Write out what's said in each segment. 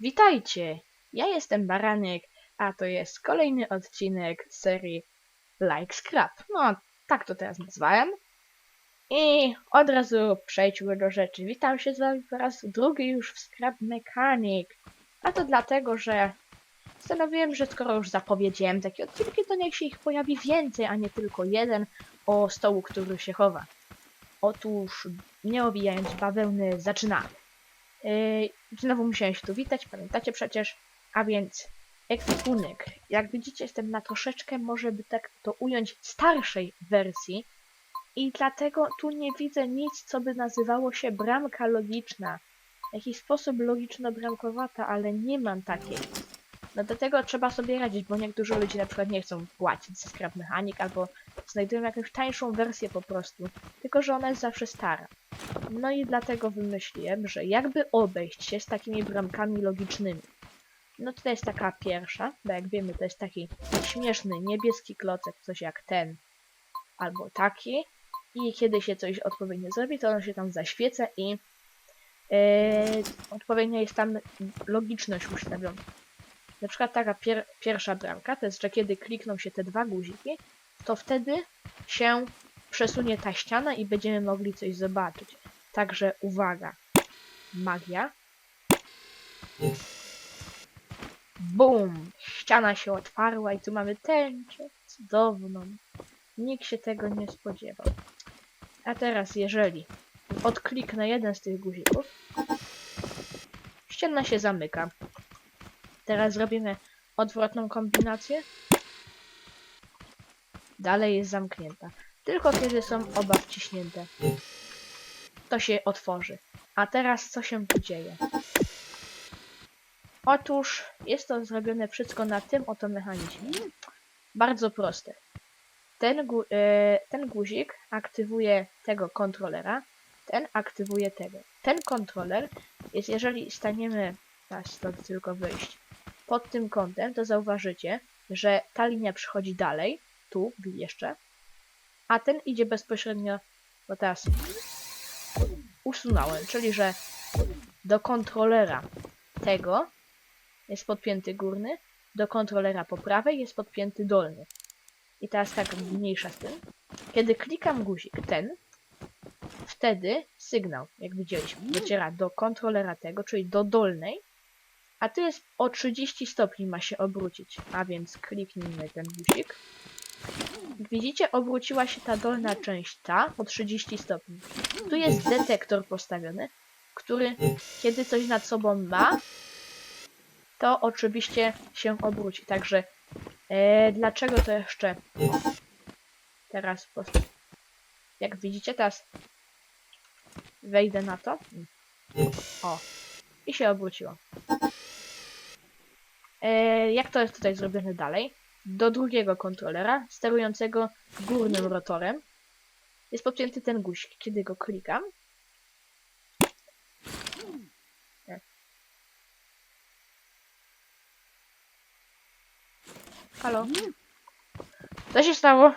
Witajcie! Ja jestem Baranek, a to jest kolejny odcinek serii Like Scrap. No, tak to teraz nazwałem. I od razu przejdźmy do rzeczy. Witam się z wami po raz drugi już w Scrap Mechanic. A to dlatego, że stanowiłem, że skoro już zapowiedziałem takie odcinki, to niech się ich pojawi więcej, a nie tylko jeden o stołu, który się chowa. Otóż, nie owijając bawełny, zaczynamy. Yy, znowu musiałem się tu witać, pamiętacie przecież. A więc ekwipunek. Jak widzicie, jestem na troszeczkę, może by tak to ująć, starszej wersji. I dlatego tu nie widzę nic, co by nazywało się bramka logiczna. W jakiś sposób logiczno-bramkowata, ale nie mam takiej. No do tego trzeba sobie radzić, bo niektórzy ludzie na przykład nie chcą płacić za Scrap Mechanic albo znajdują jakąś tańszą wersję po prostu, tylko że ona jest zawsze stara. No i dlatego wymyśliłem, że jakby obejść się z takimi bramkami logicznymi. No to jest taka pierwsza, bo jak wiemy to jest taki śmieszny niebieski klocek, coś jak ten, albo taki. I kiedy się coś odpowiednio zrobi, to on się tam zaświeca i yy, odpowiednio jest tam logiczność ustawiona. Na przykład taka pier pierwsza bramka, to jest, że kiedy klikną się te dwa guziki, to wtedy się przesunie ta ściana i będziemy mogli coś zobaczyć. Także uwaga. Magia. Bum! Ściana się otwarła i tu mamy tęczę cudowną. Nikt się tego nie spodziewał. A teraz, jeżeli odkliknę jeden z tych guzików, ściana się zamyka. Teraz zrobimy odwrotną kombinację. Dalej jest zamknięta. Tylko kiedy są oba wciśnięte to się otworzy. A teraz co się tu dzieje? Otóż jest to zrobione wszystko na tym oto mechanizmie. Bardzo proste. Ten, gu e, ten guzik aktywuje tego kontrolera, ten aktywuje tego. Ten kontroler jest, jeżeli staniemy, teraz stąd tylko wyjść, pod tym kątem, to zauważycie, że ta linia przychodzi dalej, tu jeszcze, a ten idzie bezpośrednio, bo teraz usunąłem, czyli że do kontrolera tego jest podpięty górny, do kontrolera po prawej jest podpięty dolny. I teraz tak mniejsza z tym. Kiedy klikam guzik ten, wtedy sygnał, jak widzieliśmy, dociera do kontrolera tego, czyli do dolnej, a tu jest o 30 stopni ma się obrócić, a więc kliknijmy ten guzik. Jak widzicie, obróciła się ta dolna część, ta, o 30 stopni. Tu jest detektor postawiony, który, kiedy coś nad sobą ma, to oczywiście się obróci. Także, e, dlaczego to jeszcze teraz, jak widzicie, teraz wejdę na to. O, i się obróciło. E, jak to jest tutaj zrobione dalej? Do drugiego kontrolera, sterującego górnym rotorem. Jest podpięty ten guzik. Kiedy go klikam, Nie. Halo? Co się stało?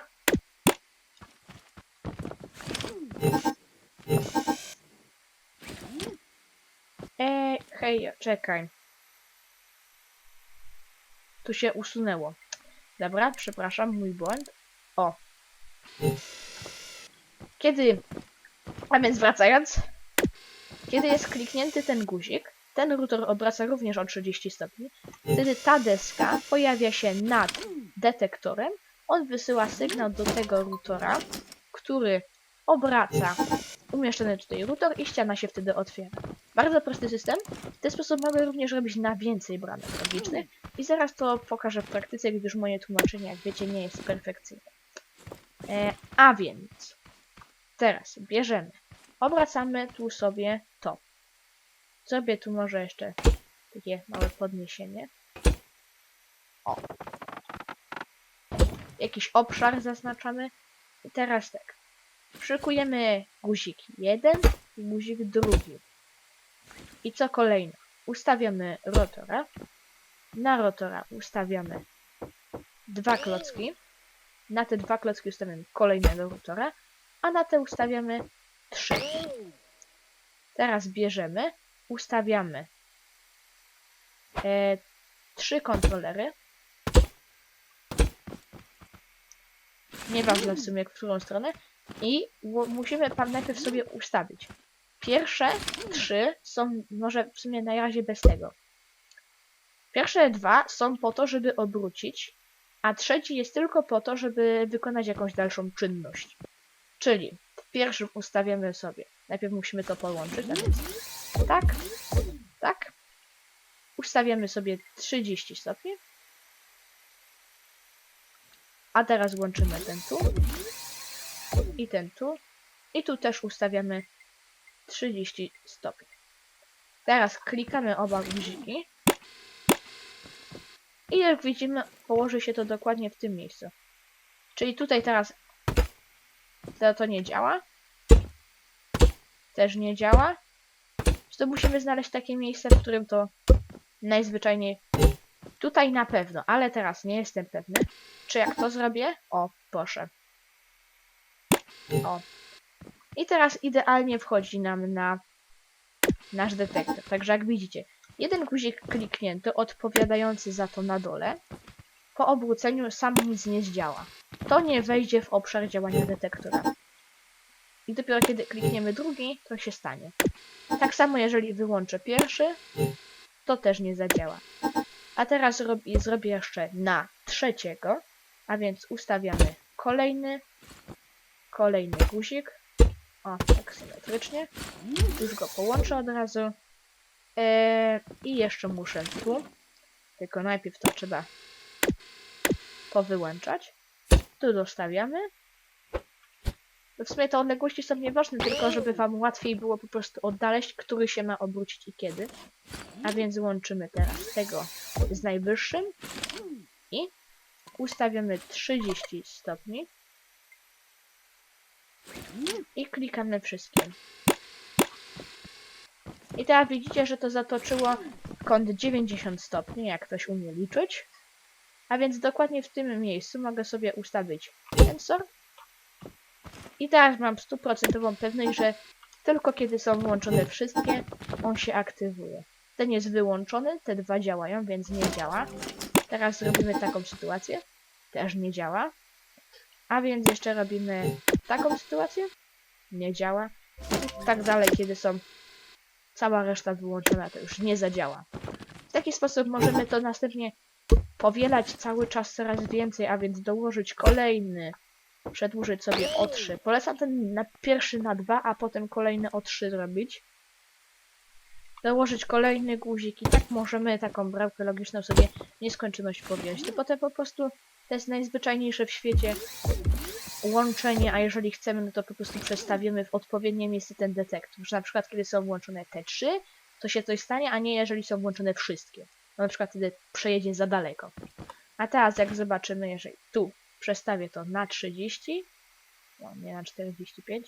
Ej, hej, czekaj. Tu się usunęło. Dobra, przepraszam, mój błąd. O. Kiedy... A więc wracając. Kiedy jest kliknięty ten guzik, ten router obraca również o 30 stopni. Wtedy ta deska pojawia się nad detektorem. On wysyła sygnał do tego routera, który obraca umieszczony tutaj router i ściana się wtedy otwiera. Bardzo prosty system. W ten sposób mogę również robić na więcej bramek logicznych i zaraz to pokażę w praktyce, gdyż moje tłumaczenie, jak wiecie, nie jest perfekcyjne. E, a więc teraz bierzemy, obracamy tu sobie to. Zrobię tu może jeszcze takie małe podniesienie. O. Jakiś obszar zaznaczamy. I teraz tak. Przykujemy guzik jeden i guzik drugi. I co kolejno? Ustawiamy rotora. Na rotora ustawiamy dwa klocki. Na te dwa klocki ustawiamy kolejnego rotora. A na te ustawiamy trzy. Teraz bierzemy, ustawiamy e, trzy kontrolery. Nieważne w sumie, w którą stronę. I musimy tam najpierw sobie ustawić. Pierwsze trzy są może w sumie na razie bez tego. Pierwsze dwa są po to, żeby obrócić, a trzeci jest tylko po to, żeby wykonać jakąś dalszą czynność. Czyli w pierwszym ustawiamy sobie. Najpierw musimy to połączyć, tak, tak. Ustawiamy sobie 30 stopni. A teraz łączymy ten tu i ten tu. I tu też ustawiamy 30 stopni. Teraz klikamy oba guziki. I jak widzimy, położy się to dokładnie w tym miejscu. Czyli tutaj teraz to, nie działa. Też nie działa. To musimy znaleźć takie miejsce, w którym to najzwyczajniej. Tutaj na pewno, ale teraz nie jestem pewny. Czy jak to zrobię? O, proszę. O. I teraz idealnie wchodzi nam na nasz detektor. Także jak widzicie, jeden guzik kliknięty, odpowiadający za to na dole, po obróceniu sam nic nie zdziała. To nie wejdzie w obszar działania detektora. I dopiero kiedy klikniemy drugi, to się stanie. Tak samo jeżeli wyłączę pierwszy, to też nie zadziała. A teraz robi, zrobię jeszcze na trzeciego, a więc ustawiamy kolejny, kolejny guzik. O, tak symetrycznie. Już go połączę od razu. Eee, I jeszcze muszę tu. Tylko najpierw to trzeba powyłączać. Tu dostawiamy. W sumie te odległości są nieważne, tylko żeby wam łatwiej było po prostu odnaleźć, który się ma obrócić i kiedy. A więc łączymy teraz tego z najwyższym i ustawiamy 30 stopni i klikamy wszystkim. I teraz widzicie, że to zatoczyło kąt 90 stopni, jak ktoś umie liczyć. A więc dokładnie w tym miejscu mogę sobie ustawić sensor. I teraz mam stuprocentową pewność, że tylko kiedy są włączone wszystkie, on się aktywuje. Ten jest wyłączony, te dwa działają, więc nie działa. Teraz robimy taką sytuację. Też nie działa. A więc jeszcze robimy taką sytuację. Nie działa. I tak dalej, kiedy są cała reszta wyłączona, to już nie zadziała. W taki sposób możemy to następnie powielać cały czas coraz więcej, a więc dołożyć kolejny, przedłużyć sobie o 3. Polecam ten na pierwszy na 2, a potem kolejny o 3 zrobić. Dołożyć kolejny guzik i tak możemy taką bramkę logiczną sobie nieskończoność powielać. To potem po prostu to jest najzwyczajniejsze w świecie łączenie, a jeżeli chcemy, no to po prostu przestawimy w odpowiednie miejsce ten detektor. Że na przykład kiedy są włączone te trzy, to się coś stanie, a nie jeżeli są włączone wszystkie. No na przykład wtedy przejedzie za daleko. A teraz jak zobaczymy, jeżeli tu przestawię to na 30, no nie na 45,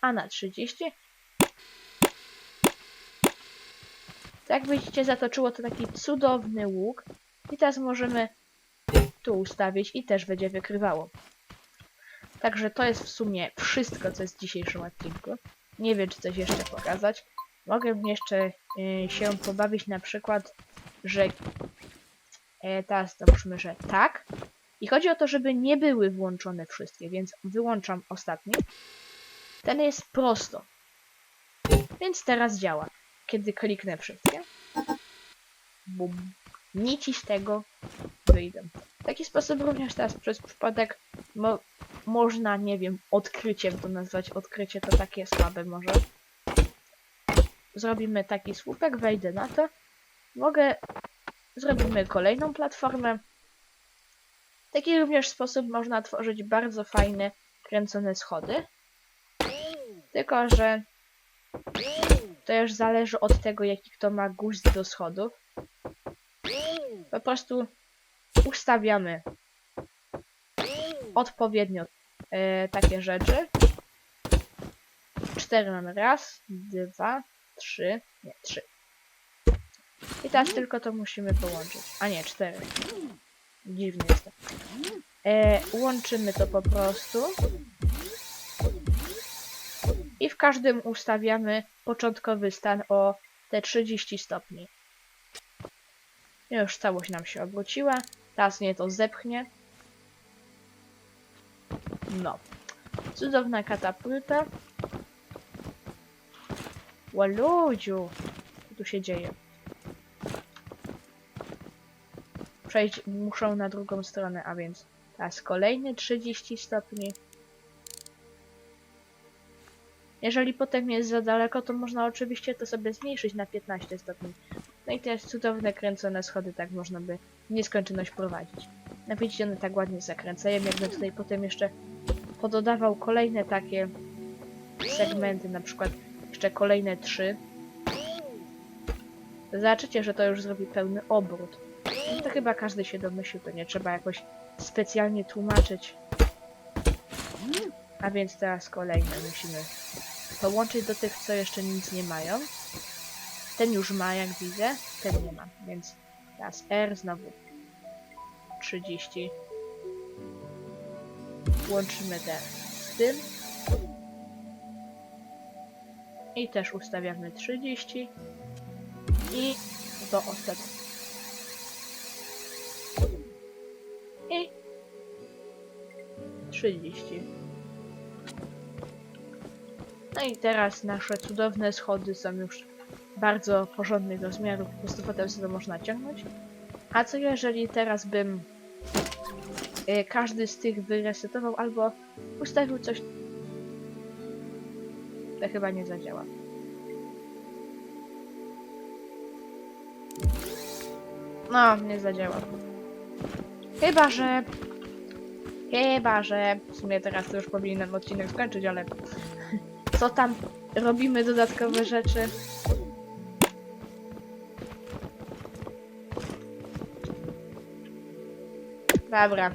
a na 30, to jak widzicie zatoczyło to taki cudowny łuk i teraz możemy tu ustawić i też będzie wykrywało. Także to jest w sumie wszystko, co jest w dzisiejszym odcinku. Nie wiem, czy coś jeszcze pokazać. Mogę jeszcze y, się pobawić na przykład, że e, teraz załóżmy, że tak. I chodzi o to, żeby nie były włączone wszystkie, więc wyłączam ostatni. Ten jest prosto. Więc teraz działa. Kiedy kliknę wszystkie, bum, nici z tego wyjdą. W taki sposób również teraz przez przypadek mo można, nie wiem, odkryciem to nazwać. Odkrycie to takie słabe może. Zrobimy taki słupek, wejdę na to. Mogę... Zrobimy kolejną platformę. W taki również sposób można tworzyć bardzo fajne, kręcone schody. Tylko, że to już zależy od tego, jaki kto ma gust do schodów. Po prostu ustawiamy odpowiednio e, takie rzeczy. Cztery mamy raz, dwa, trzy, nie, trzy. I teraz tylko to musimy połączyć. A nie, cztery. Dziwny jestem. E, łączymy to po prostu. I w każdym ustawiamy początkowy stan o te 30 stopni. Już całość nam się obróciła. Teraz mnie to zepchnie. No. Cudowna katapulta. Łaludziu. Co tu się dzieje? Przejść muszą na drugą stronę, a więc teraz kolejny 30 stopni. Jeżeli potem jest za daleko, to można oczywiście to sobie zmniejszyć na 15 stopni. No i te cudowne kręcone schody tak można by nieskończoność prowadzić. No widzicie, one tak ładnie zakręcają, jakbym tutaj potem jeszcze pododawał kolejne takie segmenty, na przykład jeszcze kolejne trzy. Zobaczycie, że to już zrobi pełny obrót. No to chyba każdy się domyślił, to nie trzeba jakoś specjalnie tłumaczyć. A więc teraz kolejne musimy połączyć do tych, co jeszcze nic nie mają. Ten już ma, jak widzę, ten nie ma, więc teraz R znowu 30. Łączymy te z tym. I też ustawiamy 30. I do ostatniego. I 30. No i teraz nasze cudowne schody są już bardzo porządnych rozmiarów, po prostu potem sobie można ciągnąć. A co jeżeli teraz bym y, każdy z tych wyresetował albo ustawił coś... To chyba nie zadziała. No, nie zadziała. Chyba, że... Chyba, że... W sumie teraz to już powinienem odcinek skończyć, ale... Co tam? Robimy dodatkowe rzeczy. Dobra,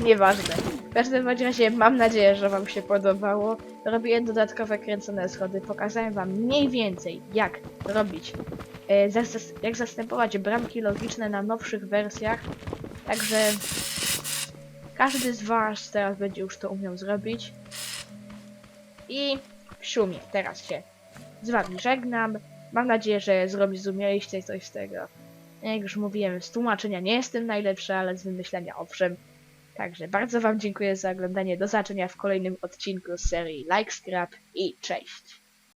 nieważne. W każdym razie mam nadzieję, że Wam się podobało. Robiłem dodatkowe kręcone schody. Pokazałem Wam mniej więcej jak robić, e, zas- jak zastępować bramki logiczne na nowszych wersjach. Także każdy z Was teraz będzie już to umiał zrobić. I w sumie teraz się z Wami żegnam. Mam nadzieję, że zrozumieliście coś z tego. Jak już mówiłem, z tłumaczenia nie jestem najlepszy, ale z wymyślenia owszem. Także bardzo Wam dziękuję za oglądanie. Do zobaczenia w kolejnym odcinku z serii Like Scrap i cześć!